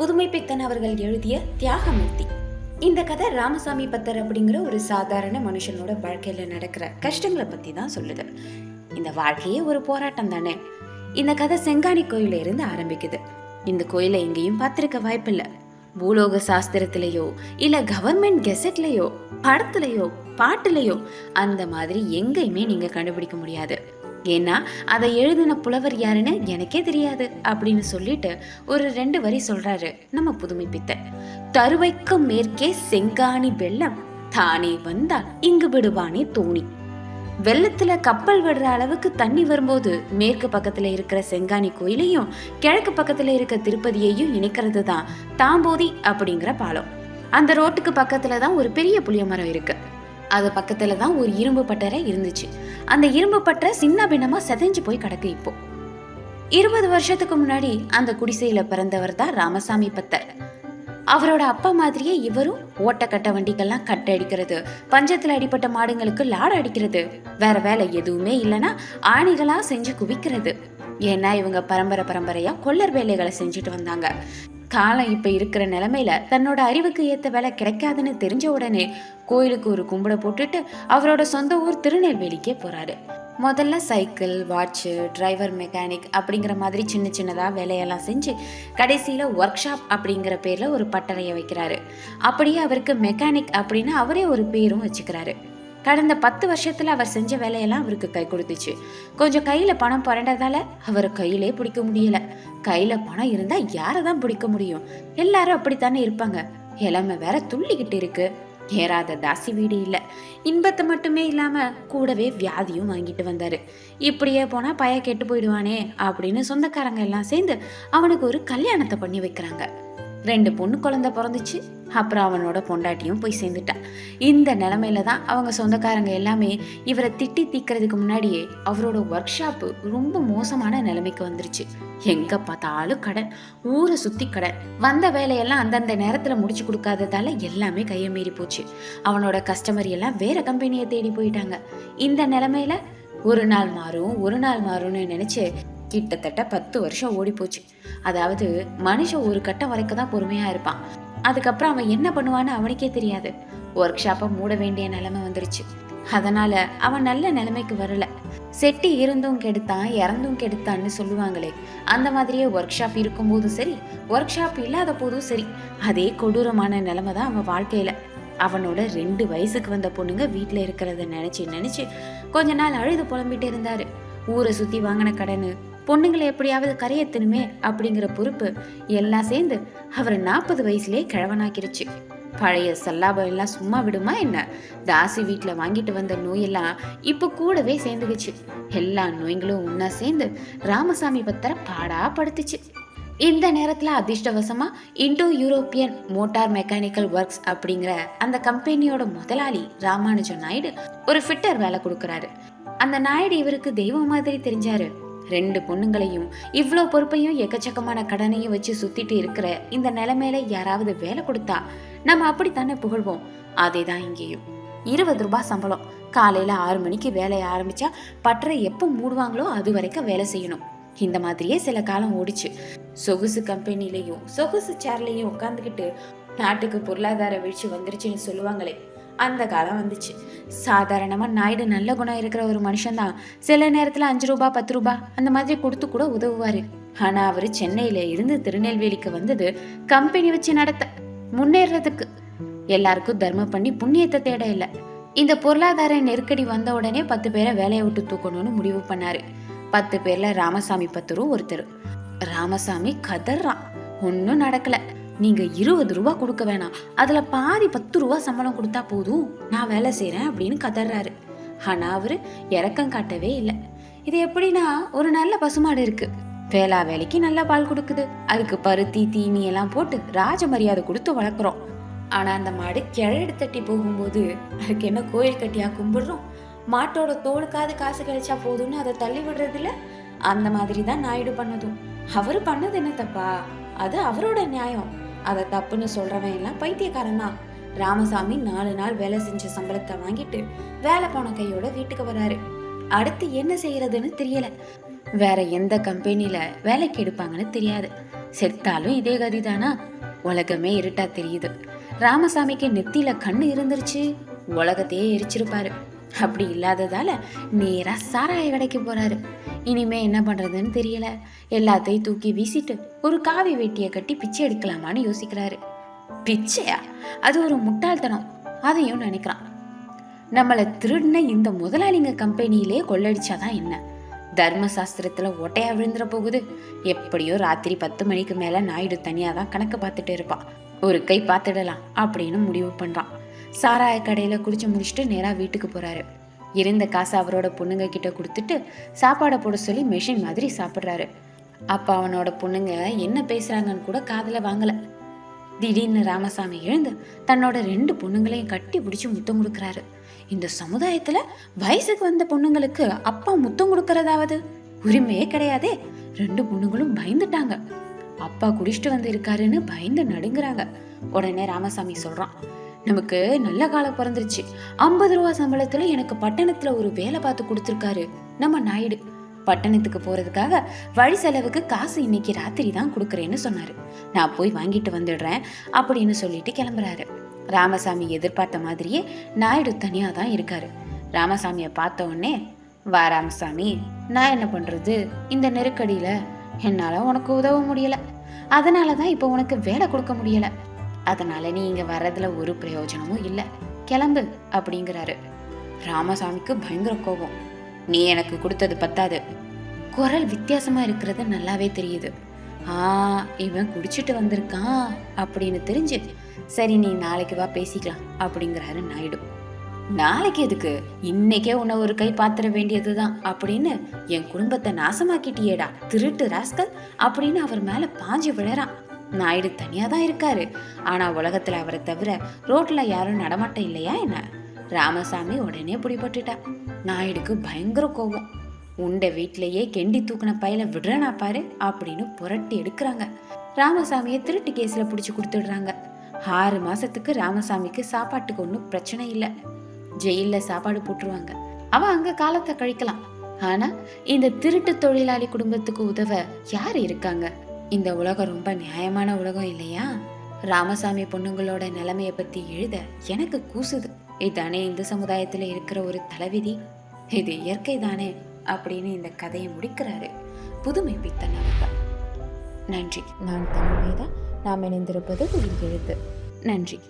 புதுமைப்பித்தன் அவர்கள் எழுதிய தியாகமூர்த்தி. இந்த கதை ராமசாமி பத்தர் அப்படிங்கிற ஒரு சாதாரண மனுஷனோட வாழ்க்கையில நடக்கிற கஷ்டங்களை பத்தி தான் சொல்லுது. இந்த வாழ்க்கையே ஒரு போராட்டம் தானே? இந்த கதை செங்காணி கோயில இருந்து ஆரம்பிக்குது. இந்த கோயிலை எங்கேயும் பார்த்துருக்க வாய்ப்பில்லை. பூலோக சாஸ்திரத்திலேயோ இல்ல கவர்மெண்ட் கெசட்லயோ படத்துலயோ பாட்டுலயோ அந்த மாதிரி எங்கேயுமே நீங்க கண்டுபிடிக்க முடியாது. ஏன்னா அதை எழுதின புலவர் யாருன்னு எனக்கே தெரியாது அப்படின்னு சொல்லிட்டு ஒரு ரெண்டு வரி சொல்றாரு நம்ம புதுமைப்பித்தன் தருவைக்கும் மேற்கே செங்காணி வெள்ளம் தானே வந்தால் இங்கு விடுவானே தோணி. வெள்ளத்துல கப்பல் விடுற அளவுக்கு தண்ணி வரும்போது மேற்கு பக்கத்துல இருக்கிற செங்காணி கோயிலையும் கிழக்கு பக்கத்துல இருக்க திருப்பதியையும் இணைக்கிறது தான் தாம்போதி அப்படிங்கிற பாலம். அந்த ரோட்டுக்கு பக்கத்துல தான் ஒரு பெரிய புளிய மரம் இருக்கு. அது பக்கத்துல தான் ஒரு இரும்பு பட்டறை இருந்துச்சு. அந்த இரும்பு பட்டறை சின்ன பின்னமா செதைஞ்சு போய் கிடக்கு இப்போ. இருபது வருஷத்துக்கு முன்னாடி அந்த குடிசையில பிறந்தவர் தான் ராமசாமி பத்தர். அவரோட அப்பா மாதிரியே இவரும் ஓட்டக்கட்ட வண்டிக்கெல்லாம் கட்டை அடிக்கிறது பஞ்சத்தில் அடிப்பட்ட மாடுங்களுக்கு லாடு அடிக்கிறது வேற வேலை எதுவுமே இல்லைன்னா ஆணிகளாக செஞ்சு குவிக்கிறது. ஏன்னா இவங்க பரம்பரை பரம்பரையாக கொல்லர் வேலைகளை செஞ்சுட்டு வந்தாங்க. காலம் இப்ப இருக்கிற நிலைமையில தன்னோட அறிவுக்கு ஏத்த வேலை கிடைக்காதுன்னு தெரிஞ்ச உடனே கோயிலுக்கு ஒரு கும்பிட போட்டுட்டு அவரோட சொந்த ஊர் திருநெல்வேலிக்கே போறாரு. முதல்ல சைக்கிள் வாட்சு டிரைவர் மெக்கானிக் அப்படிங்கிற மாதிரி சின்ன சின்னதாக வேலையெல்லாம் செஞ்சு கடைசியில் ஒர்க் ஷாப் அப்படிங்கிற பேரில் ஒரு பட்டறையை வைக்கிறாரு. அப்படியே அவருக்கு மெக்கானிக் அப்படின்னு அவரே ஒரு பேரும் வச்சுக்கிறாரு. கடந்த பத்து வருஷத்தில் அவர் செஞ்ச வேலையெல்லாம் அவருக்கு கை கொடுத்துச்சு. கொஞ்சம் கையில் பணம் புரண்டதால அவர் கையிலே பிடிக்க முடியல. கையில் பணம் இருந்தால் யாரை தான் பிடிக்க முடியும்? எல்லாரும் அப்படித்தானே இருப்பாங்க. இளமை வேற துள்ளிக்கிட்டு இருக்கு. ஏறாத தாசி வீடு இல்லை. இன்பத்தை மட்டுமே இல்லாமல் கூடவே வியாதியும் வாங்கிட்டு வந்தாரு. இப்படியே போனால் பய கெட்டு போயிடுவானே அப்படின்னு சொந்தக்காரங்க எல்லாம் சேர்ந்து அவனுக்கு ஒரு கல்யாணத்தை பண்ணி வைக்கிறாங்க. ரெண்டு பொண்ணு குழந்தை பிறந்துச்சு. அப்புறம் அவனோட பொண்டாட்டியும் போய் சேர்ந்துட்டா. இந்த நிலமையில தான் அவங்க சொந்தக்காரங்க எல்லாமே இவரை திட்டி தீக்கிறதுக்கு முன்னாடியே அவரோட ஒர்க் ஷாப்பு ரொம்ப மோசமான நிலைமைக்கு வந்துருச்சு. எங்க பார்த்தாலும் கடன் ஊரை சுத்தி கடன். வந்த வேலையெல்லாம் அந்தந்த நேரத்துல முடிச்சு கொடுக்காததால எல்லாமே கையை மீறி போச்சு. அவனோட கஸ்டமர் எல்லாம் வேற கம்பெனியை தேடி போயிட்டாங்க. இந்த நிலைமையில ஒரு நாள் மாறும் ஒரு நாள் மாறும்னு நினைச்சு கிட்டத்தட்ட பத்து வருஷம் ஓடி போச்சு அதாவது மனுஷன் ஒரு கட்டம் வரைக்கும் தான் பொறுமையாக இருப்பான். அதுக்கப்புறம் அவன் என்ன பண்ணுவான்னு அவனுக்கே தெரியாது. ஒர்க் ஷாப்பை மூட வேண்டிய நிலைமை வந்துருச்சு. அதனால அவன் நல்ல நிலைமைக்கு வரல. செட்டி இருந்தும் கெடுத்தான் இறந்தும் கெடுத்தான்னு சொல்லுவாங்களே. அந்த மாதிரியே ஒர்க் ஷாப் இருக்கும்போதும் சரி ஒர்க் ஷாப் இல்லாத போதும் சரி அதே கொடூரமான நிலைமை தான் அவன் வாழ்க்கையில. அவனோட ரெண்டு வயசுக்கு வந்த பொண்ணுங்க வீட்டில் இருக்கிறத நினச்சி நினச்சி கொஞ்ச நாள் அழுது புலம்பிட்டு இருந்தாரு. ஊரை சுற்றி வாங்கின கடனு பொண்ணுங்களை எப்படியாவது கரையத்தணுமே அப்படிங்கிற பொறுப்பு எல்லாம் சேர்ந்து அவர் நாற்பது வயசுலேயே கிழவனாக்கிருச்சு. பழைய சல்லாபம் எல்லாம் சும்மா விடுமா என்ன? தாசி வீட்டில் வாங்கிட்டு வந்த நோயெல்லாம் இப்போ கூடவே சேர்ந்துக்குச்சு எல்லா நோய்களும் ஒன்றா சேர்ந்து ராமசாமி பத்திர பாடா படுத்துச்சு. இந்த நேரத்தில் அதிர்ஷ்டவசமாக Indo European motor mechanical works அப்படிங்கிற அந்த கம்பெனியோட முதலாளி ராமானுஜன் நாயுடு ஒரு ஃபிட்டர் வேலை கொடுக்குறாரு. அந்த நாயுடு இவருக்கு தெய்வம் மாதிரி தெரிஞ்சாரு. ரெண்டு பொண்ணுங்களையும் இவ்வளோ பொறுப்பையும் எக்கச்சக்கமான கடனையும் வச்சு சுத்திட்டு இருக்கிற இந்த நிலைமையில யாராவது வேலை கொடுத்தா நம்ம அப்படித்தானே புகழ்வோம்? அதே தான் இங்கேயும். இருபது ரூபாய் சம்பளம். காலையில ஆறு மணிக்கு வேலையை ஆரம்பிச்சா பட்டறை எப்போ மூடுவாங்களோ அது வரைக்கும் வேலை செய்யணும். இந்த மாதிரியே சில காலம் ஓடிச்சு. சொகுசு கம்பெனிலையும் சொகுசு சேர்லையும் உட்காந்துக்கிட்டு நாட்டுக்கு பொருளாதார வீழ்ச்சி வந்துருச்சுன்னு சொல்லுவாங்களே. அந்த காலம் வந்துச்சு. சாதாரணமாக நாயுடு நல்ல குணம் இருக்கிற ஒரு மனுஷன்தான். சில நேரத்தில் அஞ்சு ரூபா பத்து ரூபா அந்த மாதிரி கொடுத்து கூட உதவுவார். ஆனால் அவர் சென்னையில் இருந்து திருநெல்வேலிக்கு வந்தது கம்பெனி வச்சு நடத்த முன்னேறதுக்கு. எல்லாருக்கும் தர்மம் பண்ணி புண்ணியத்தை தேட இல்லை. இந்த பொருளாதார நெருக்கடி வந்த உடனே பத்து பேரை வேலையை விட்டு தூக்கணும்னு முடிவு பண்ணார். பத்து பேரில் ராமசாமி பத்தரும் ஒருத்தர். ராமசாமி கதறான். ஒன்றும் நடக்கலை. நீங்க இருபது ரூபா கொடுக்க வேணாம். அதுல பாதி பத்து ரூபா சம்பளம் கொடுத்தா போதும். நான் வேலை செய்கிறேன் அப்படின்னு கதறாரு. ஆனா அவரு இறக்கம் காட்டவே இல்லை. இது எப்படின்னா ஒரு நல்ல பசுமாடு இருக்கு. வேளா வேலைக்கு நல்லா பால் கொடுக்குது. அதுக்கு பருத்தி தீனி எல்லாம் போட்டு ராஜ மரியாதை கொடுத்து வளர்க்குறோம். ஆனா அந்த மாடு கிழடு தட்டி போகும்போது அதுக்கு என்ன கோயில் கட்டியா கும்பிடுறோம். மாட்டோட தோலுக்காவது காசு கிடைச்சா போதும்னு அதை தள்ளி விடுறதில்ல. அந்த மாதிரி தான் நாயுடு பண்ணதும். அவர் பண்ணது என்ன தப்பா? அது அவரோட நியாயம். அதை தப்புன்னு சொல்கிறவன் எல்லாம் பைத்தியக்காரன் தான். ராமசாமி நாலு நாள் வேலை செஞ்ச சம்பளத்தை வாங்கிட்டு வேலை போன கையோட வீட்டுக்கு வராரு. அடுத்து என்ன செய்யறதுன்னு தெரியல. வேற எந்த கம்பெனியில வேலைக்கு எடுப்பாங்கன்னு தெரியாது. செத்தாலும் இதே கதி தானா உலகமே இருட்டா தெரியுது. ராமசாமிக்கு நெத்தியில கண்ணு இருந்துருச்சு. உலகத்தையே எரிச்சிருப்பாரு. அப்படி இல்லாததால் நேராக சாராய கடைக்கு போகிறாரு இனிமே என்ன பண்ணுறதுன்னு தெரியல. எல்லாத்தையும் தூக்கி வீசிட்டு ஒரு காவி வேட்டியை கட்டி பிச்சை எடுக்கலாமான்னு யோசிக்கிறாரு. பிச்சையா? அது ஒரு முட்டாள்தனம். அதையும் நினைக்கிறான். நம்மளை திருடின இந்த முதலாளிங்க கம்பெனியிலே கொள்ளடிச்சாதான் என்ன? தர்ம சாஸ்திரத்தில் ஒட்டையாக விழுந்துற போகுது. எப்படியோ ராத்திரி பத்து மணிக்கு மேலே நாயுடு தனியாக தான் கணக்கு பார்த்துட்டு இருப்பான் ஒரு கை பார்த்துடலாம் அப்படின்னு முடிவு பண்ணுறான் சாராய கடையில் குடிச்சு முடிச்சுட்டு நேராக வீட்டுக்கு போகிறாரு இருந்த காசை அவரோட பொண்ணுங்க கிட்ட கொடுத்துட்டு சாப்பாடை போட சொல்லி மெஷின் மாதிரி சாப்பிட்றாரு. அப்போ அவனோட பொண்ணுங்க என்ன பேசுகிறாங்கன்னு கூட காதில் வாங்கலை. திடீர்னு ராமசாமி எழுந்து தன்னோட ரெண்டு பொண்ணுங்களையும் கட்டி பிடிச்சி முத்தம் கொடுக்குறாரு. இந்த சமுதாயத்தில் வயசுக்கு வந்த பொண்ணுங்களுக்கு அப்பா முத்தம் கொடுக்கறதாவது? உரிமையே கிடையாதே. ரெண்டு பொண்ணுங்களும் பயந்துட்டாங்க. அப்பா குடிச்சிட்டு வந்து இருக்காருன்னு பயந்து நடுங்குறாங்க. உடனே ராமசாமி சொல்கிறான் நமக்கு நல்ல காலம் பிறந்துருச்சு. ஐம்பது ரூபா சம்பளத்துல எனக்கு பட்டணத்துல ஒரு வேலை பார்த்து கொடுத்துருக்காரு நம்ம நாயுடு. பட்டணத்துக்கு போறதுக்காக வழி செலவுக்கு காசு இன்னைக்கு ராத்திரி தான் கொடுக்குறேன்னு சொன்னாரு. நான் போய் வாங்கிட்டு வந்துடுறேன் அப்படின்னு சொல்லிட்டு கிளம்புறாரு. ராமசாமி எதிர்பார்த்த மாதிரியே நாயுடு தனியா தான் இருக்காரு. ராமசாமியை பார்த்த உடனே வா ராமசாமி நான் என்ன பண்றது? இந்த நெருக்கடியில என்னால உனக்கு உதவ முடியல. அதனால தான் இப்போ உனக்கு வேலை கொடுக்க முடியல. அதனால் நீ இங்கே வர்றதில் ஒரு பிரயோஜனமும் இல்லை. கிளம்பு அப்படிங்கிறாரு. ராமசாமிக்கு பயங்கர கோபம். நீ எனக்கு கொடுத்தது பத்தாது. குரல் வித்தியாசமாக இருக்கிறது நல்லாவே தெரியுது. ஆ இவன் குடிச்சிட்டு வந்திருக்கான் அப்படின்னு தெரிஞ்சு சரி நீ நாளைக்கு வா பேசிக்கலாம் அப்படிங்கிறாரு நாயுடு. நாளைக்கு எதுக்கு? இன்னைக்கே உன்னை ஒரு கை பாத்திர வேண்டியதுதான் அப்படின்னு என் குடும்பத்தை நாசமாக்கிட்டியேடா திருட்டு ராஸ்கல் அப்படின்னு அவர் மேலே பாஞ்சு விழறான். நாயுடு தனியாக தான் இருக்காரு. ஆனால் உலகத்தில் அவரை தவிர ரோட்டில் யாரும் நடமாட்டம் இல்லையா என்ன? ராமசாமி உடனே பிடிபட்டுட்டா. நாயுடுக்கு பயங்கர கோபம் உண்ட வீட்டிலேயே கெண்டி தூக்குன பையில விடுறனா பாரு அப்படின்னு புரட்டி எடுக்கிறாங்க. ராமசாமியை திருட்டு கேஸில் பிடிச்சி கொடுத்துடுறாங்க. ஆறு மாதத்துக்கு ராமசாமிக்கு சாப்பாட்டுக்கு ஒன்றும் பிரச்சனை இல்லை. ஜெயிலில் சாப்பாடு போட்டுருவாங்க. அவன் அங்கே காலத்தை கழிக்கலாம். ஆனால் இந்த திருட்டு தொழிலாளி குடும்பத்துக்கு உதவ யார் இருக்காங்க? இந்த உலகம் ரொம்ப நியாயமான உலகம் இல்லையா? ராமசாமி பொண்ணுங்களோட நிலைமைய பத்தி எழுத எனக்கு கூசுது. இதானே இந்த சமுதாயத்துல இருக்கிற ஒரு தலைவிதி. இது இயற்கை தானே அப்படின்னு இந்த கதையை முடிக்கிறாரு புதுமை பித்தன் அவர்கள். நன்றி. நான் தமிழ் நாம் இணைந்திருப்பது உயிர் எழுத்து. நன்றி.